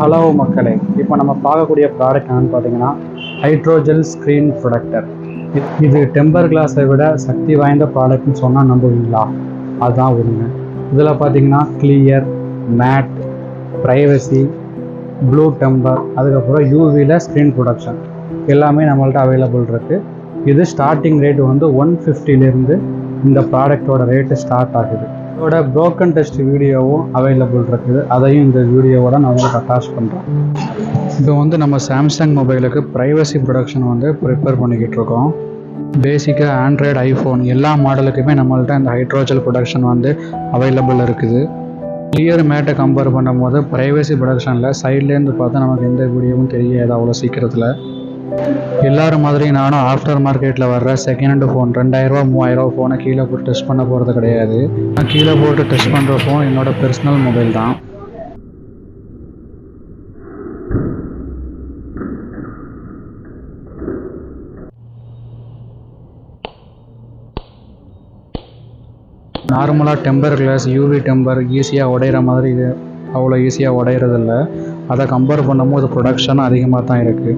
Hello மக்களே. இப்போ நம்ம பார்க்கக்கூடிய ப்ராடக்ட் என்னென்னு பார்த்தீங்கன்னா ஹைட்ரோஜெல் ஸ்க்ரீன் ப்ரொடக்டர் இது டெம்பர் கிளாஸை விட சக்தி வாய்ந்த ப்ராடக்ட்னு சொன்னால் நம்புவீங்களா? அதுதான் உண்மை. இதில் பார்த்தீங்கன்னா clear matte privacy blue temper அதுக்கப்புறம் யூவியில் ஸ்க்ரீன் ப்ரொடக்ஷன் எல்லாமே நம்மள்ட்ட அவைலபிள் இருக்குது இது ஸ்டார்டிங் ரேட் வந்து ஒன் ஃபிஃப்டிலேருந்து இந்த ப்ராடக்ட்டோட ரேட்டு ஸ்டார்ட் ஆகுது. இதோட ப்ரோக்கன் டெஸ்ட் வீடியோவும் அவைலபிள் இருக்குது. அதையும் இந்த வீடியோவோட நான் உங்களுக்கு அட்டாச் பண்ணுறேன் இப்போ வந்து நம்ம சாம்சங் மொபைலுக்கு ப்ரைவசி ப்ரொடக்ஷன் வந்து ப்ரிப்பேர் பண்ணிக்கிட்டு இருக்கோம். பேசிக்காக ஆண்ட்ராய்டு ஐஃபோன் எல்லா மாடலுக்குமே நம்மள்ட்ட இந்த ஹைட்ரோஜல் ப்ரொடக்ஷன் வந்து அவைலபிள் இருக்குது. கிளியர் மேட்டை கம்பேர் பண்ணும்போது ப்ரைவசி ப்ரொடக்ஷனில் சைட்லேருந்து பார்த்தா நமக்கு எந்த வீடியோவும் தெரியாது அவ்வளோ சீக்கிரத்தில். எல்லாரும் மாதிரி நானும் ஆஃப்டர் மார்க்கெட்டில் வர்ற செகண்ட் ஹேண்ட் ஃபோன் ரெண்டாயிரரூவா மூவாயிரரூவா ஃபோனை கீழே போட்டு டெஸ்ட் பண்ண போகிறது கிடையாது. நான் கீழே போட்டு டெஸ்ட் பண்ணுற ஃபோன் என்னோட பர்சனல் மொபைல் தான். நார்மலாக டெம்பர் கிளாஸ் யூவி டெம்பர் ஈஸியாக உடையிற மாதிரி இது அவ்வளோ ஈஸியாக உடையிறதில்ல. அதை கம்பேர் பண்ணும்போது ப்ரொடக்ஷன் அதிகமாக தான் இருக்குது